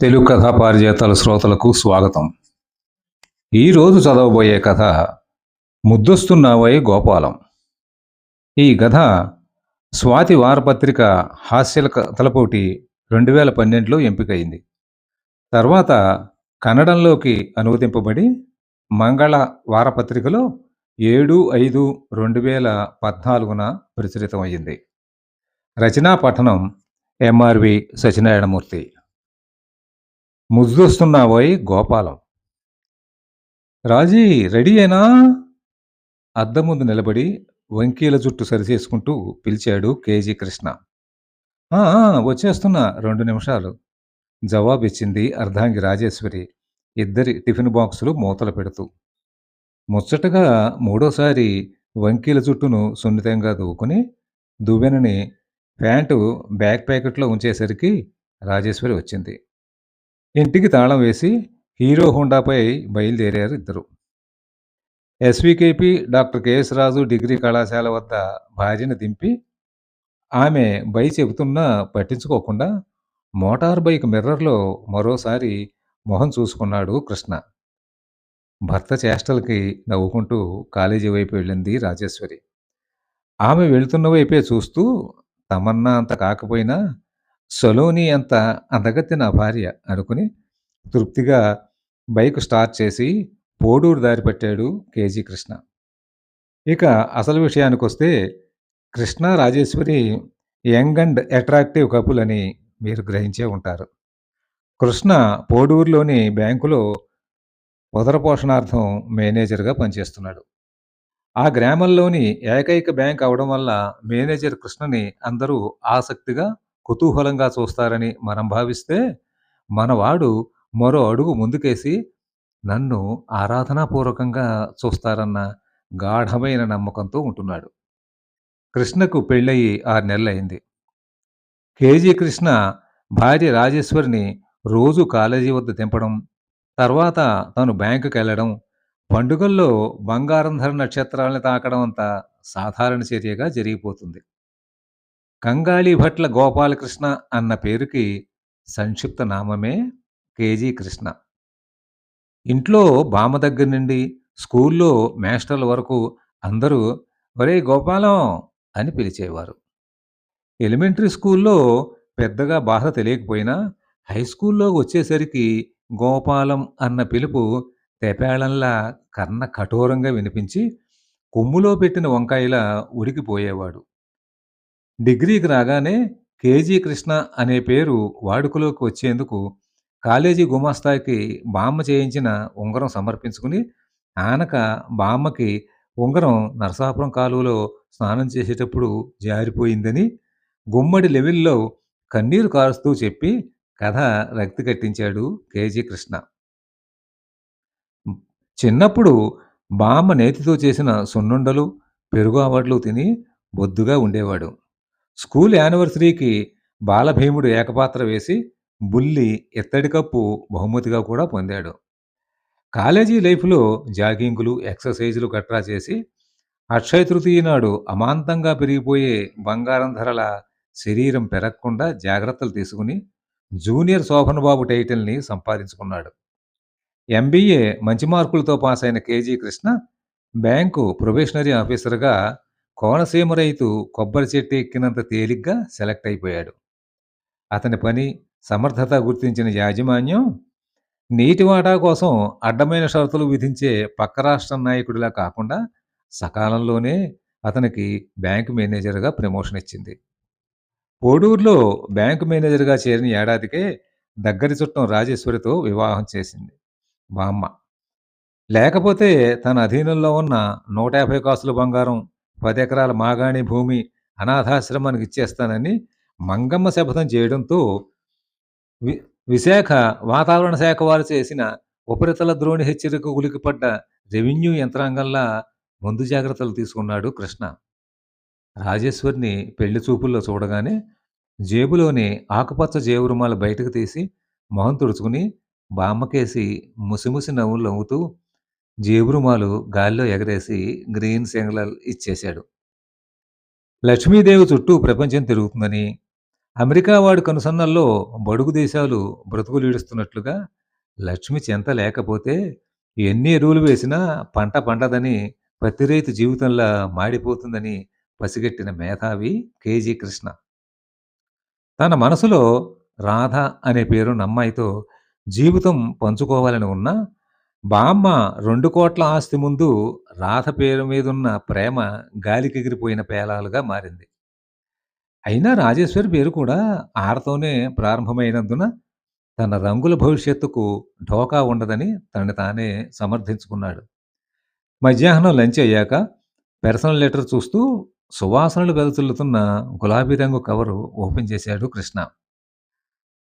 తెలుగు కథా పారిజాతాల శ్రోతలకు స్వాగతం. ఈరోజు చదవబోయే కథ ముద్దొస్తున్నావై గోపాలం. ఈ కథ స్వాతి వారపత్రిక హాస్యల కథల పోటీ రెండు వేల పన్నెండులో ఎంపికైంది తర్వాత కన్నడంలోకి అనువదింపబడి మంగళ వారపత్రికలో ఏడు ఐదు రెండు వేల పద్నాలుగున ప్రచురితమయ్యింది. రచనా పఠనం ఎంఆర్వి సత్యనారాయణమూర్తి. ముద్దొస్తున్నావోయ్ గోపాలం. రాజీ రెడీ అయినా? అద్దం ముందు నిలబడి వంకీల జుట్టు సరిచేసుకుంటూ పిలిచాడు కేజీ కృష్ణ. వచ్చేస్తున్నా రెండు నిమిషాలు. జవాబిచ్చింది అర్ధాంగి రాజేశ్వరి. ఇద్దరి టిఫిన్ బాక్సులు మూతలు పెడుతూ. ముచ్చటగా మూడోసారి వంకీల జుట్టును సున్నితంగా దూకుని దువ్వెనని ప్యాంటు బ్యాక్ ప్యాకెట్లో ఉంచేసరికి రాజేశ్వరి వచ్చింది. ఇంటికి తాళం వేసి హీరో హోండాపై బయలుదేరారు ఇద్దరు. SVKP doctor KS Raju degree కళాశాల వద్ద భార్యను దింపి ఆమె బై చెబుతున్నా పట్టించుకోకుండా మోటార్ బైక్ మిర్రర్లో మరోసారి మొహం చూసుకున్నాడు కృష్ణ. భర్త చేష్టలకి నవ్వుకుంటూ కాలేజీ వైపు వెళ్ళింది రాజేశ్వరి. ఆమె వెళుతున్న వైపే చూస్తూ తమన్నా అంత కాకపోయినా సలోని అంత అందగత్తి నా భార్య అనుకుని తృప్తిగా బైక్ స్టార్ట్ చేసి పోడూరు దారి పట్టాడు కేజీ కృష్ణ. ఇక అసలు విషయానికి వస్తే Krishna Rajeshwari young and attractive couple అని మీరు గ్రహించే ఉంటారు. కృష్ణ పోడూరులోని బ్యాంకులో ఉదర పోషణార్థం మేనేజర్గా పనిచేస్తున్నాడు. ఆ గ్రామంలోని ఏకైక బ్యాంక్ అవడం వల్ల మేనేజర్ కృష్ణని అందరూ ఆసక్తిగా కుతూహలంగా చూస్తారని మనం భావిస్తే మనవాడు మరో అడుగు ముందుకేసి నన్ను ఆరాధనాపూర్వకంగా చూస్తారన్న గాఢమైన నమ్మకంతో ఉంటున్నాడు. కృష్ణకు పెళ్ళయి ఆరు నెలలైంది కేజీ కృష్ణ భార్య రాజేశ్వరిని రోజు కాలేజీ వద్ద దింపడం తర్వాత తను బ్యాంకుకి వెళ్ళడం పండుగల్లో బంగారం ధర నక్షత్రాలను తాకడం అంత సాధారణ చర్యగా జరిగిపోతుంది. కంగాళీ భట్ల గోపాలకృష్ణ అన్న పేరుకి సంక్షిప్త నామమే కేజీ కృష్ణ. ఇంట్లో బామ్మ దగ్గర నుండి స్కూల్లో మాస్టర్ల వరకు అందరూ ఒరే గోపాలం అని పిలిచేవారు. ఎలిమెంటరీ స్కూల్లో పెద్దగా బాధ తెలియకపోయినా హై స్కూల్లో వచ్చేసరికి గోపాలం అన్న పిలుపు తెపేళంలా కర్ణ కఠోరంగా వినిపించి కొమ్ములో పెట్టిన వంకాయలా ఉడికిపోయేవాడు. డిగ్రీకి రాగానే కేజీ కృష్ణ అనే పేరు వాడుకలోకి వచ్చేందుకు కాలేజీ గుమాస్తాకి బామ్మ చేయించిన ఉంగరం సమర్పించుకుని ఆనక బామ్మకి ఉంగరం నరసాపురం కాలువలో స్నానం చేసేటప్పుడు జారిపోయిందని గుమ్మడి లెవెల్లో కన్నీరు కారుస్తూ చెప్పి కథ రక్తి కట్టించాడు కేజీ కృష్ణ. చిన్నప్పుడు బామ్మ నేతితో చేసిన సున్నుండలు పెరుగు ఆవడ్లు తిని బొద్దుగా ఉండేవాడు. స్కూల్ యానివర్సరీకి బాలభీముడు ఏకపాత్ర వేసి బుల్లి ఎత్తడి కప్పు బహుమతిగా కూడా పొందాడు. కాలేజీ లైఫ్లో జాగింగులు ఎక్సర్సైజులు గట్రా చేసి అక్షయ తృతీయ నాడు అమాంతంగా పెరిగిపోయే బంగారం ధరల శరీరం పెరగకుండా జాగ్రత్తలు తీసుకుని జూనియర్ శోభన్ బాబు టైటిల్ని సంపాదించుకున్నాడు. ఎంబీఏ మంచి మార్కులతో పాస్ అయిన కేజీ కృష్ణ బ్యాంకు ప్రొబేషనరీ ఆఫీసర్గా కోనసీమ రైతు కొబ్బరి చెట్టు ఎక్కినంత తేలిగ్గా సెలెక్ట్ అయిపోయాడు. అతని పని సమర్థత గుర్తించిన యాజమాన్యం నీటి వాటా కోసం అడ్డమైన షరతులు విధించే పక్క రాష్ట్ర నాయకుడిలా కాకుండా సకాలంలోనే అతనికి బ్యాంకు మేనేజర్గా ప్రమోషన్ ఇచ్చింది. పోడూరులో బ్యాంకు మేనేజర్గా చేరిన ఏడాదికే దగ్గరి చుట్టం రాజేశ్వరితో వివాహం చేసింది బామ్మ లేకపోతే తన అధీనంలో ఉన్న నూట యాభై కాసుల బంగారం పది ఎకరాల మాగాణి భూమి అనాథాశ్రమానికి ఇచ్చేస్తానని మంగమ్మ శపథం చేయడంతో వి విశాఖ వాతావరణ శాఖ వారు చేసిన ఉపరితల ద్రోణి హెచ్చరిక ఉలికిపడ్డ రెవెన్యూ యంత్రాంగంలా ముందు జాగ్రత్తలు తీసుకున్నాడు కృష్ణ. రాజేశ్వరిని పెళ్ళి చూపుల్లో చూడగానే జేబులోని ఆకుపచ్చ జేవురుమాల బయటకు తీసి మొహం తుడుచుకుని బామ్మకేసి ముసిముసి నవ్వులు నవ్వుతూ జేబురుమాలు గాల్లో ఎగరేసి గ్రీన్ సిగ్నల్ ఇచ్చేశాడు. లక్ష్మీదేవి చుట్టూ ప్రపంచం తిరుగుతుందని అమెరికా వాడి కనుసన్నల్లో బడుగు దేశాలు బ్రతుకులీడుస్తున్నట్లుగా లక్ష్మి చెంత లేకపోతే ఎన్ని ఎరువులు వేసినా పంట పండదని ప్రతి రైతు జీవితంలా మాడిపోతుందని పసిగట్టిన మేధావి కేజీ కృష్ణ. తన మనసులో రాధ అనే పేరు నమ్మాయితో జీవితం పంచుకోవాలని ఉన్నా బామ్మ రెండు కోట్ల ఆస్తి ముందు రాధ పేరు మీదున్న ప్రేమ గాలికెగిరిపోయిన పేలాలుగా మారింది. అయినా రాజేశ్వరి పేరు కూడా ఆరతోనే ప్రారంభమైనందున తన రంగుల భవిష్యత్తుకు ఢోకా ఉండదని తనని తానే సమర్థించుకున్నాడు. మధ్యాహ్నం లంచ్ అయ్యాక పెర్సనల్ లెటర్ చూస్తూ సువాసనలు వెదజల్లుతున్న గులాబీ రంగు కవరు ఓపెన్ చేశాడు కృష్ణ.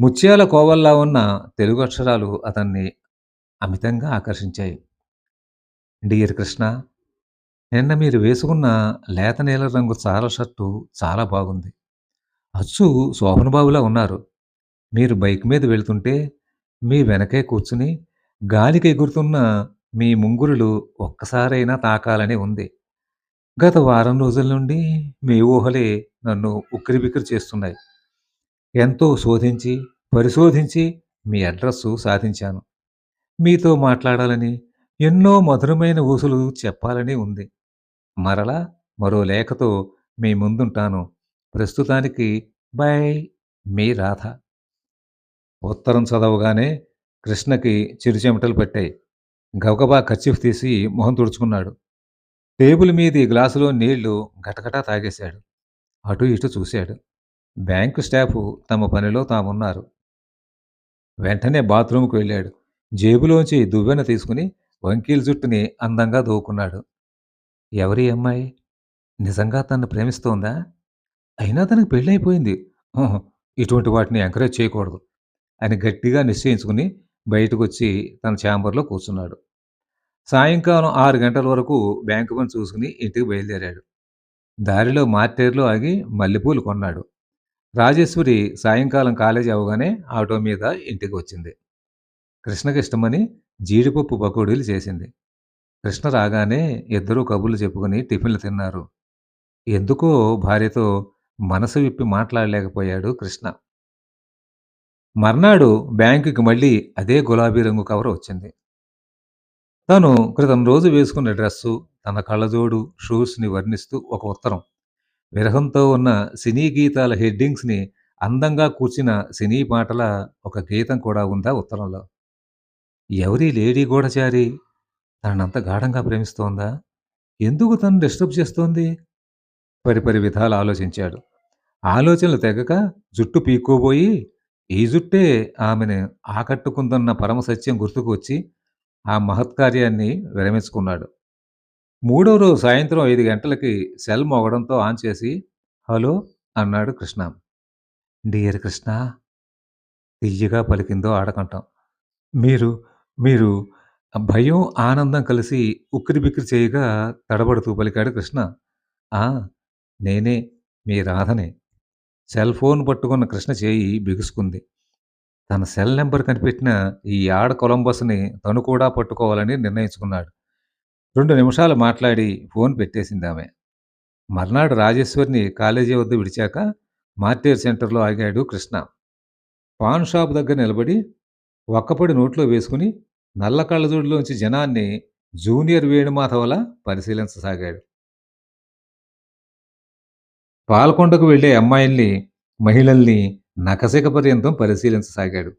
ముత్యాల కోవల్లా ఉన్న తెలుగు అక్షరాలు అతన్ని అమితంగా ఆకర్షించాయి. డియర్ కృష్ణ నిన్న మీరు వేసుకున్న లేత నీల రంగు చాల షర్టు చాలా బాగుంది. అచ్చు శోభనబాబులా ఉన్నారు. మీరు బైక్ మీద వెళ్తుంటే మీ వెనకే కూర్చుని గాలికి ఎగురుతున్న మీ ముంగురులు ఒక్కసారైనా తాకాలని ఉంది. గత వారం రోజుల నుండి మీ ఊహలే నన్ను ఉక్కిరిబిక్కిరి చేస్తున్నాయి. ఎంతో శోధించి పరిశోధించి మీ అడ్రస్సు సాధించాను. మీతో మాట్లాడాలని ఎన్నో మధురమైన ఊసులు చెప్పాలని ఉంది. మరలా మరో లేఖతో మీ ముందుంటాను. ప్రస్తుతానికి బై మీ రాధ. ఉత్తరం చదవగానే కృష్ణకి చిరుచెమటలు పట్టాయి. గబగబా కచ్చిఫ్ తీసి మొహం తుడుచుకున్నాడు. టేబుల్ మీది గ్లాసులో నీళ్ళు గటగటా తాగేశాడు. అటు ఇటు చూశాడు. బ్యాంకు స్టాఫ్ తమ పనిలో తామున్నారు. వెంటనే బాత్రూంకు వెళ్ళాడు. జేబులోంచి దువ్వెన తీసుకుని వంకీల జుట్టుని అందంగా దూకున్నాడు. ఎవరి అమ్మాయి? నిజంగా తనను ప్రేమిస్తోందా? అయినా తనకు పెళ్ళైపోయింది ఇటువంటి వాటిని ఎంకరేజ్ చేయకూడదు అని గట్టిగా నిశ్చయించుకుని బయటకు వచ్చి తన ఛాంబర్లో కూర్చున్నాడు. సాయంకాలం ఆరు గంటల వరకు బ్యాంకు పని చూసుకుని ఇంటికి బయలుదేరాడు. దారిలో మార్టేర్లో ఆగి మల్లెపూలు కొన్నాడు. రాజేశ్వరి సాయంకాలం కాలేజీ అవగానే ఆటో మీద ఇంటికి వచ్చింది. కృష్ణకి ఇష్టమని జీడిపప్పు పకోడీలు చేసింది. కృష్ణ రాగానే ఇద్దరూ కబుర్లు చెప్పుకుని టిఫిన్లు తిన్నారు. ఎందుకో భార్యతో మనసు విప్పి మాట్లాడలేకపోయాడు కృష్ణ. మర్నాడు బ్యాంకుకి మళ్ళీ అదే గులాబీ రంగు కవర్ వచ్చింది. తను క్రితం రోజు వేసుకున్న డ్రెస్సు తన కళ్ళజోడు షూస్ని వర్ణిస్తూ ఒక ఉత్తరం. విరహంతో ఉన్న సినీ గీతాల హెడ్డింగ్స్ని అందంగా కూర్చిన సినీ పాటల ఒక గీతం కూడా ఉందా ఉత్తరంలో. ఎవరి లేడీ గూఢచారి తనంత గాఢంగా ప్రేమిస్తోందా? ఎందుకు తను డిస్టర్బ్ చేస్తోంది? పరిపరి విధాలు ఆలోచించాడు. ఆలోచనలు తెగక జుట్టు పీక్కోబోయి ఈ జుట్టే ఆమెను ఆకట్టుకుందన్న పరమసత్యం గుర్తుకు వచ్చి ఆ మహత్కార్యాన్ని విరమించుకున్నాడు. మూడో రోజు సాయంత్రం ఐదు గంటలకి సెల్ మోగడంతో ఆన్ చేసి హలో అన్నాడు కృష్ణ. డియర్ కృష్ణ తియ్యగా పలికిందో ఆడకంటాం మీరు మీరు భయం ఆనందం కలిసి ఉక్కిరి బిక్కిరి చేయగా తడబడుతూ పలికాడు కృష్ణ. ఆ నేనే మీ రాధనే. సెల్ ఫోన్ పట్టుకున్న కృష్ణ చేయి బిగుసుకుంది. తన సెల్ నెంబర్ కనిపెట్టిన ఈ ఆడ కొలంబస్ని తను కూడా పట్టుకోవాలని నిర్ణయించుకున్నాడు. రెండు నిమిషాలు మాట్లాడి ఫోన్ పెట్టేసింది ఆమె. మర్నాడు రాజేశ్వరిని కాలేజీ వద్ద విడిచాక మార్టేర్ సెంటర్లో ఆగాడు కృష్ణ. పాన్ షాప్ దగ్గర నిలబడి ఒక్కపడి నోట్లో వేసుకుని నల్ల కళ్ళజోడులోంచి జనాన్ని జూనియర్ వేణుమాధవల పరిశీలించసాగాడు. పాల్కొండకు వెళ్ళే అమ్మాయిల్ని మహిళల్ని నకసిక పర్యంతం పరిశీలించసాగాడు.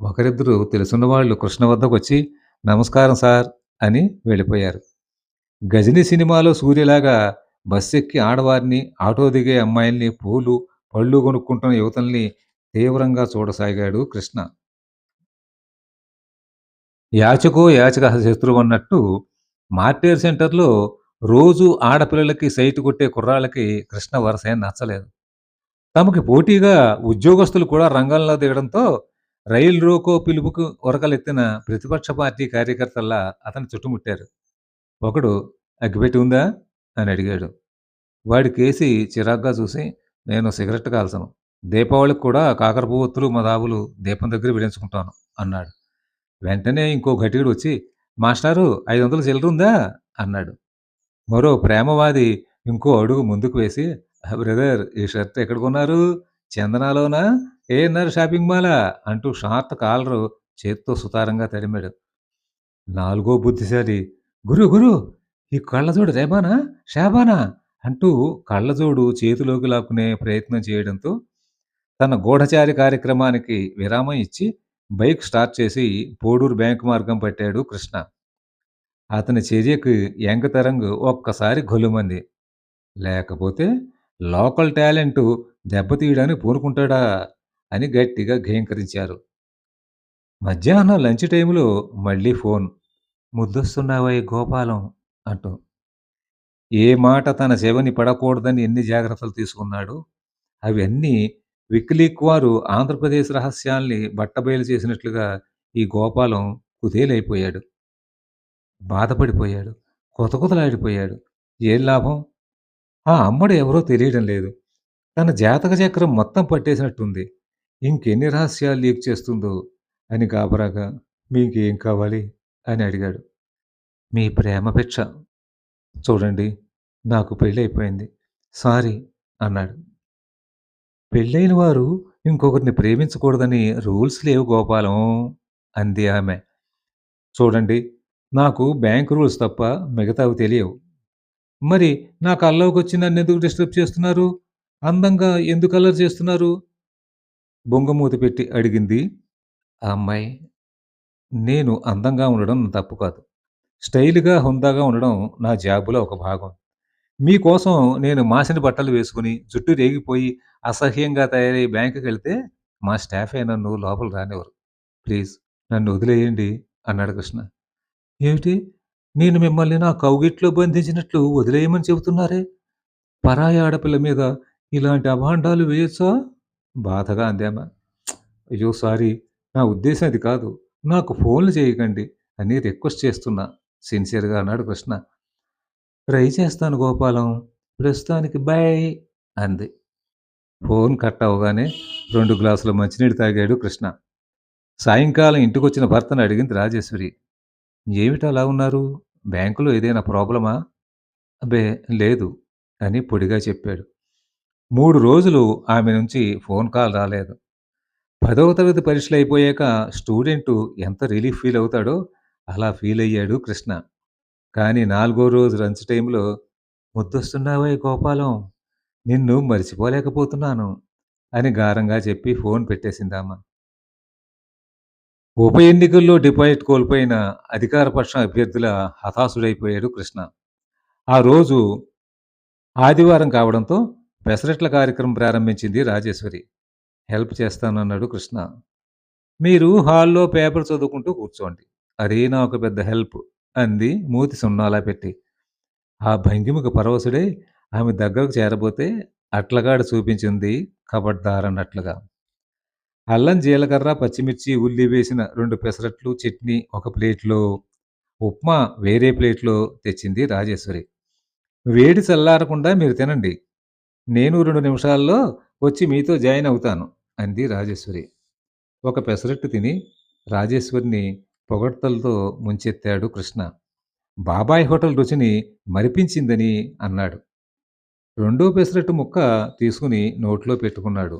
ఒకరిద్దరు తెలుసున్నవాళ్ళు కృష్ణ వద్దకు వచ్చి నమస్కారం సార్ అని వెళ్ళిపోయారు. గజని సినిమాలో సూర్యలాగా బస్ ఎక్కి ఆడవారిని ఆటో దిగే అమ్మాయిల్ని పూలు పళ్ళు కొనుక్కుంటున్న యువతల్ని తీవ్రంగా చూడసాగాడు కృష్ణ. యాచకో యాచక శత్రువు అన్నట్టు మార్టేర్ సెంటర్లో రోజు ఆడపిల్లలకి సైటు కొట్టే కుర్రాళ్ళకి కృష్ణ వరస నచ్చలేదు. తమకి పోటీగా ఉద్యోగస్తులు కూడా రంగంలో దిగడంతో రైలు రోకో పిలుపుకు ఉరకలెత్తిన ప్రతిపక్ష పార్టీ కార్యకర్తల్లా అతను చుట్టుముట్టారు. ఒకడు అగ్గిపెట్టి ఉందా? అని అడిగాడు. వాడి కేసి చిరాగ్గా చూసి నేను సిగరెట్ కాల్చను. దీపావళికి కూడా కాకర పువ్వొత్తులు మదావులు దీపం దగ్గర విడించుకుంటాను అన్నాడు. వెంటనే ఇంకో ఘటికుడు వచ్చి మాస్టారు ఐదు వందలు చిల్లరుందా అన్నాడు. మరో ప్రేమవాది ఇంకో అడుగు ముందుకు వేసి బ్రదర్ ఈ షర్ట్ ఎక్కడ కొన్నారు? చందనాలోనా? ఏఎన్ఆర్ షాపింగ్ మాలా? అంటూ షార్ట్ కాలరు చేత్తో సుతారంగా తడిమాడు నాలుగో బుద్ధిశాలి గురు గురు ఈ కళ్ళజోడు రేబానా? షాబానా? అంటూ కళ్ళజోడు చేతిలోకి లాక్కునే ప్రయత్నం చేయడంతో తన గూఢచారి కార్యక్రమానికి విరామం ఇచ్చి బైక్ స్టార్ట్ చేసి పోడూరు బ్యాంకు మార్గం పట్టాడు కృష్ణ. అతని చర్యకు ఎంకతరంగు ఒక్కసారి గొలుమంది లేకపోతే లోకల్ టాలెంట్ దెబ్బతీయడానికి పూనుకుంటాడా అని గట్టిగా ఘేంకరించారు. మధ్యాహ్నం లంచ్ టైంలో మళ్ళీ ఫోన్. ముద్దొస్తున్నావా గోపాలం అంటూ. ఏ మాట తన చెవిని పడకూడదని ఎన్ని జాగ్రత్తలు తీసుకున్నాడు? అవన్నీ విక్లీక్ వారు ఆంధ్రప్రదేశ్ రహస్యాల్ని బట్టబయలు చేసినట్లుగా ఈ గోపాలం కుదేలైపోయాడు. బాధపడిపోయాడు. కొతకొతలాడిపోయాడు. ఏం లాభం? ఆ అమ్మడు ఎవరో తెలియడం లేదు. తన జాతక చక్రం మొత్తం పట్టేసినట్టుంది. ఇంకెన్ని రహస్యాలు లీక్ చేస్తుందో అని గాబరాగా మీకేం కావాలి? అని అడిగాడు. మీ ప్రేమ భిక్ష. చూడండి నాకు పెళ్ళి అయిపోయింది సారీ అన్నాడు. పెళ్ళైన వారు ఇంకొకరిని ప్రేమించకూడదని రూల్స్ లేవు గోపాలం అంది ఆమె. చూడండి నాకు బ్యాంక్ రూల్స్ తప్ప మిగతావి తెలియవు. మరి నా కల్లోకి వచ్చి నన్ను ఎందుకు డిస్టర్బ్ చేస్తున్నారు? అందంగా ఎందుకు అల్లరి చేస్తున్నారు? బొంగమూత పెట్టి అడిగింది ఆ అమ్మాయి. నేను అందంగా ఉండడం తప్పు కాదు. స్టైల్‌గా, హుందాగా ఉండడం నా జాబులో ఒక భాగం. మీకోసం నేను మాసిన బట్టలు వేసుకొని, జుట్టు రేగిపోయి, అసహ్యంగా తయారై బ్యాంకుకెళ్తే మా స్టాఫ్ స్టాఫే నన్ను లోపల రానివ్వరు. ప్లీజ్ నన్ను వదిలేయండి అన్నాడు కృష్ణ. ఏమిటి? నేను మిమ్మల్ని నా కౌగిట్లో బంధించినట్లు వదిలేయమని చెబుతున్నారే? పరాయి ఆడపిల్ల మీద ఇలాంటి అభాండాలు వేయొచ్చా? బాధగా అందేమా అయ్యో! సారీ. నా ఉద్దేశం అది కాదు. నాకు ఫోన్లు చేయకండి అని రిక్వెస్ట్ చేస్తున్నా సిన్సియర్‌గా అన్నాడు కృష్ణ. ట్రై చేస్తాను గోపాలం. ప్రస్తుతానికి బై అంది. ఫోన్ కట్ అవ్వగానే రెండు గ్లాసుల మంచినీళ్ళు తాగాడు కృష్ణ. సాయంకాలం ఇంటికొచ్చిన భర్తను అడిగింది రాజేశ్వరి. ఏమిటలా ఉన్నారు? బ్యాంకులో ఏదైనా ప్రాబ్లమా? అబ్బే! లేదు అని పొడిగా చెప్పాడు. మూడు రోజులు ఆమె నుంచి ఫోన్ కాల్ రాలేదు. పదవ తరగతి పరీక్షలు అయిపోయాక స్టూడెంటు ఎంత రిలీఫ్ ఫీల్ అవుతాడో అలా ఫీల్ అయ్యాడు కృష్ణ. కానీ నాలుగో రోజు లంచ్ టైంలో ముద్దొస్తున్నావే గోపాలం! నిన్ను మర్చిపోలేకపోతున్నాను" అని గారంగా చెప్పి ఫోన్ పెట్టేసిందామ. ఉప ఎన్నికల్లో డిపాజిట్ కోల్పోయిన అధికారపక్షం అభ్యర్థుల హతాశుడైపోయాడు కృష్ణ. ఆ రోజు ఆదివారం కావడంతో పెసరట్ల కార్యక్రమం ప్రారంభించింది రాజేశ్వరి. హెల్ప్ చేస్తానన్నాడు కృష్ణ. మీరు హాల్‌లో పేపర్ చదువుకుంటూ కూర్చోండి. అదే నాకు పెద్ద హెల్ప్ అంది మూతి సున్నాలా పెట్టి. ఆ భంగిమకు పరవశుడై ఆమె దగ్గరకు చేరబోతే అట్లగాడు చూపించింది కబడ్దార్ అన్నట్లుగా. అల్లం, జీలకర్ర, పచ్చిమిర్చి, ఉల్లి వేసిన రెండు పెసరట్లు, చట్నీ ఒక ప్లేట్‌లో, ఉప్మా వేరే ప్లేట్‌లో తెచ్చింది రాజేశ్వరి. వేడి చల్లారకుండా మీరు తినండి. నేను రెండు నిమిషాల్లో వచ్చి మీతో జాయిన్ అవుతాను అంది రాజేశ్వరి. ఒక పెసరట్టు తిని రాజేశ్వరిని పొగడ్తలతో ముంచెత్తాడు కృష్ణ. బాబాయ్ హోటల్ రుచిని మరిపించిందని అన్నాడు. రెండో పెసరట్టు ముక్క తీసుకుని నోట్లో పెట్టుకున్నాడు.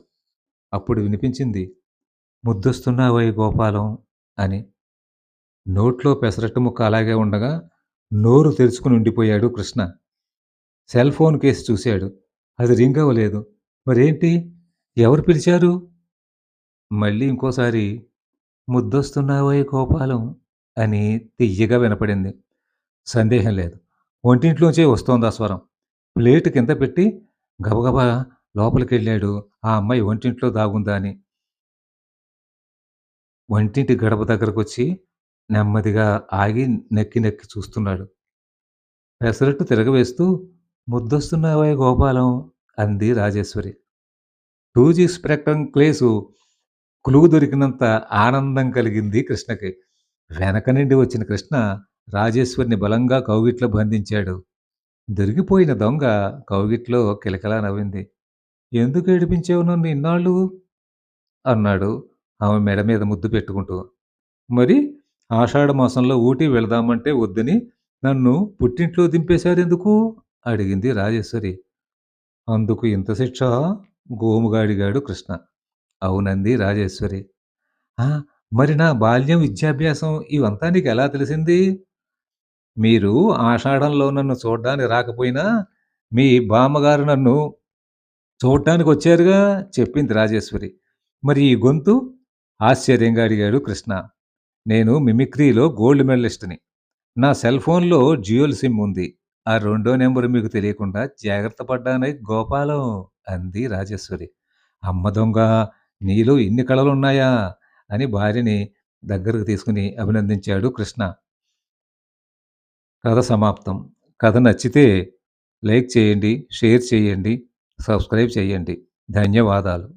అప్పుడు వినిపించింది "ముద్దొస్తున్నావోయ్ గోపాలం" అని. నోట్లో పెసరట్టు ముక్క అలాగే ఉండగా నోరు తెరుచుకుని ఉండిపోయాడు కృష్ణ. సెల్ ఫోన్ కేసి చూశాడు. అది రింగ్ అవ్వలేదు. మరేంటి? ఎవరు పిలిచారు? మళ్ళీ ఇంకోసారి "ముద్దొస్తున్నావోయ్ గోపాలం" అని తియ్యగా వినపడింది. సందేహం లేదు. వంటింట్లోంచే వస్తోంది ఆ స్వరం. ప్లేటు కింద పెట్టి గబగబా లోపలికెళ్ళాడు ఆ అమ్మాయి వంటింట్లో దాగుందా అని. వంటింటి గడప దగ్గరకొచ్చి నెమ్మదిగా ఆగి నెక్కి నెక్కి చూస్తున్నాడు. పెసరట్టు తిరగవేస్తూ ముద్దొస్తున్నావే గోపాలం" అంది రాజేశ్వరి. టూజీ స్ప్రెక్టం క్లేసు క్లూ దొరికినంత ఆనందం కలిగింది కృష్ణకి. వెనక నుండి వచ్చిన కృష్ణ రాజేశ్వరిని బలంగా కౌగిట్లో బంధించాడు. దొరికిపోయిన దొంగ కౌగిట్లో కిలకిలా నవ్వింది. "ఎందుకు ఏడిపించావు నన్ను ఇన్నాళ్ళు?" అన్నాడు ఆమె మెడ మీద ముద్దు పెట్టుకుంటూ. "మరి ఆషాఢ మాసంలో ఊటీ వెళదామంటే వద్దని నన్ను పుట్టింట్లో దింపేశారెందుకు?" అడిగింది రాజేశ్వరి. "అందుకు ఇంత శిక్ష గోముగాడిగాడు కృష్ణ. అవునంది రాజేశ్వరి. ఆ! మరి నా బాల్యం, విద్యాభ్యాసం ఇవంతా నీకెలా తెలిసింది? మీరు ఆషాఢంలో నన్ను చూడ్డానికి రాకపోయినా, మీ బామ్మగారు నన్ను చూడటానికి వచ్చారుగా చెప్పింది రాజేశ్వరి. మరి ఈ గొంతు? ఆశ్చర్యంగా అడిగాడు కృష్ణ. నేను మిమిక్రీలో గోల్డ్ మెడలిస్ట్‌ని. నా సెల్ ఫోన్‌లో జియోల్ సిమ్ ఉంది. ఆ రెండో నెంబరు మీకు తెలియకుండా జాగ్రత్త పడ్డానై గోపాలం అంది రాజేశ్వరి. అమ్మ దొంగ! నీలో ఇన్ని కళలున్నాయా? అని భార్యని దగ్గరకు తీసుకుని అభినందించాడు కృష్ణ. కథ సమాప్తం. కథ నచ్చితే లైక్ చేయండి, షేర్ చేయండి, సబ్స్క్రైబ్ చేయండి. ధన్యవాదాలు.